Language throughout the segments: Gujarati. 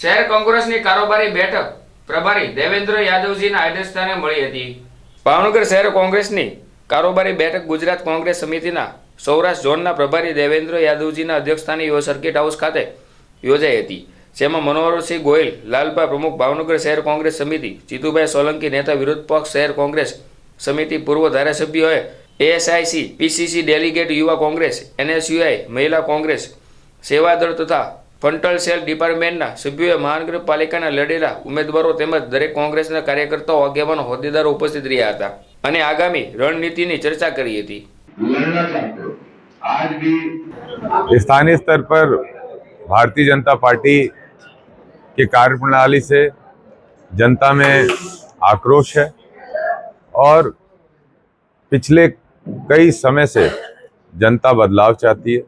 શહેર કોંગ્રેસની કારોબારી બેઠક પ્રભારી દેવેન્દ્ર યાદવજીના અધ્યક્ષસ્થાને મળી હતી. ભાવનગર શહેર કોંગ્રેસની કારોબારી બેઠક ગુજરાત કોંગ્રેસ સમિતિના સૌરાષ્ટ્ર ઝોનના પ્રભારી દેવેન્દ્ર યાદવજીના અધ્યક્ષસ્થાને સર્કિટ હાઉસ ખાતે યોજાઈ હતી, જેમાં મનોહરસિંહ ગોયલ લાલપા પ્રમુખ, ભાવનગર શહેર કોંગ્રેસ સમિતિ, જીતુભાઈ સોલંકી, નેતા વિરોધ પક્ષ શહેર કોંગ્રેસ સમિતિ પૂર્વ ધારાસભ્યોએ એએસઆઈસી, પીસીસી ડેલિગેટ યુવા કોંગ્રેસ, એનએસયુઆઈ, મહિલા કોંગ્રેસ સેવાદળ તથા ફંટલ સેલ ડિપાર્ટમેન્ટના સભ્યોએ મહાનગરપાલિકાના લડેલા ઉમેદવારો તેમજ દરેક કોંગ્રેસના કાર્યકર્તાઓ આગેવાનો હોદ્દેદારો ઉપસ્થિત રહ્યા હતા અને આગામી રણનીતિની ચર્ચા કરી હતી लड़ना चाहते हो आज भी स्थानीय स्तर पर भारतीय जनता पार्टी की कार्य प्रणाली से जनता में आक्रोश है और पिछले कई समय से जनता बदलाव चाहती है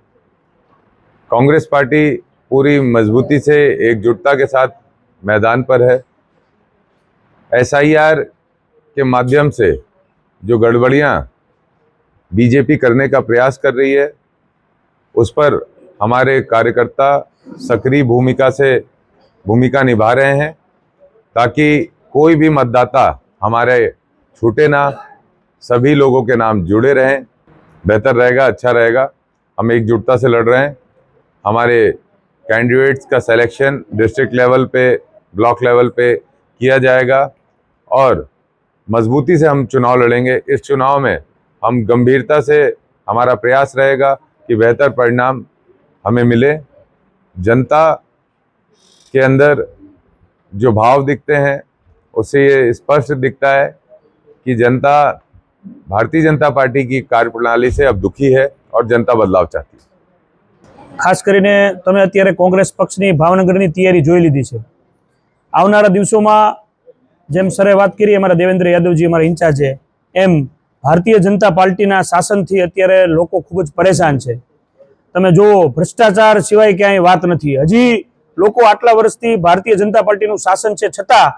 कांग्रेस पार्टी पूरी मजबूती से एकजुटता के साथ मैदान पर है। एसआईआर के माध्यम से जो गड़बड़ियाँ बीजेपी करने का प्रयास कर रही है, उस पर हमारे कार्यकर्ता सक्रिय भूमिका से भूमिका निभा रहे हैं ताकि कोई भी मतदाता हमारे छूटे ना, सभी लोगों के नाम जुड़े रहें, बेहतर रहेगा अच्छा रहेगा। हम एकजुटता से लड़ रहे हैं। हमारे कैंडिडेट्स का सिलेक्शन डिस्ट्रिक्ट लेवल पे ब्लॉक लेवल पे किया जाएगा और मजबूती से हम चुनाव लड़ेंगे। इस चुनाव में हम गंभीरता से हमारा प्रयास रहेगा कि बेहतर परिणाम हमें मिले। जनता के अंदर जो भाव दिखते हैं, उससे ये स्पष्ट दिखता है कि जनता, भारतीय जनता पार्टी की कार्यप्रणाली से अब दुखी है और जनता बदलाव चाहती है। ખાસ કરીને તમે અત્યારે કોંગ્રેસ પક્ષની ભાવનગરની તૈયારી જોઈ લીધી છે. આવનારા દિવસોમાં જેમ સરે વાત કરી, અમારા દેવેન્દ્ર યાદવજી અમારા ઇન્ચાર્જ છે એમ ભારતીય જનતા પાર્ટીના શાસનથી અત્યારે લોકો ખૂબ જ પરેશાન છે. તમે જુઓ, ભ્રષ્ટાચાર સિવાય ક્યાંય વાત નથી. હજી લોકો આટલા વર્ષથી ભારતીય જનતા પાર્ટીનું શાસન છે, છતાં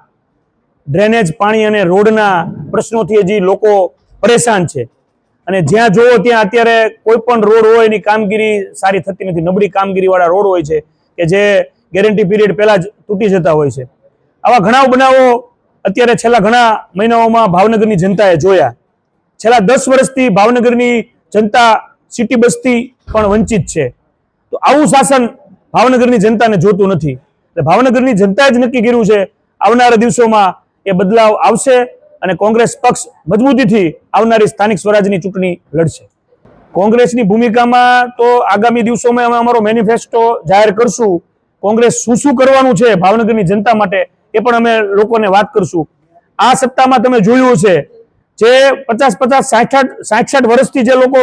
ડ્રેનેજ પાણી અને રોડના પ્રશ્નોથી હજી લોકો પરેશાન છે. અને જ્યાં જોવો ત્યાં અત્યારે કોઈ પણ રોડ હોય એની કામગીરી સારી થતી નથી. નબળી કામગીરીવાળા રોડ હોય છે કે જે ગેરંટી પીરિયડ પહેલા જ તૂટી જતા હોય છે. આવા ઘણા બનાવો અત્યારે છેલ્લા ઘણા મહિનાઓમાં ભાવનગરની જનતાએ જોયા. છેલ્લા દસ વર્ષથી ભાવનગરની જનતા સિટી બસથી પણ વંચિત છે. તો આવું શાસન ભાવનગરની જનતાને જોતું નથી. એટલે ભાવનગરની જનતાએ જ નક્કી કર્યું છે આવનારા દિવસોમાં એ બદલાવ આવશે. અને કોંગ્રેસ પક્ષ મજબૂતીથી આવનારી સ્થાનિક સ્વરાજની ચૂંટણી લડશે. કોંગ્રેસની ભૂમિકામાં તો આગામી દિવસોમાં અમે અમારો મેનિફેસ્ટો જાહેર કરશું. કોંગ્રેસ શું શું કરવાનું છે ભાવનગરની જનતા માટે એ પણ અમે લોકોને વાત કરશું. આ સત્તામાં તમે જોયું છે જે પચાસ પચાસ સાઠ સાઠ વર્ષથી જે લોકો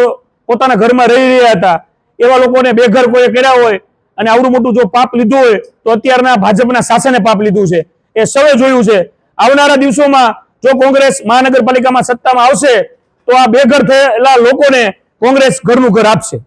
પોતાના ઘરમાં રહી રહ્યા હતા, એવા લોકોને બેઘર કોઈ કર્યા હોય અને આવડું મોટું જો પાપ લીધું હોય તો અત્યારના ભાજપના શાસને પાપ લીધું છે. એ સૌએ જોયું છે. આવનારા દિવસોમાં જો કોંગ્રેસ મહાનગરપાલિકામાં સત્તામાં આવશે તો આ બેઘર થયેલા લોકોને કોંગ્રેસ ઘરનું ઘર આપશે.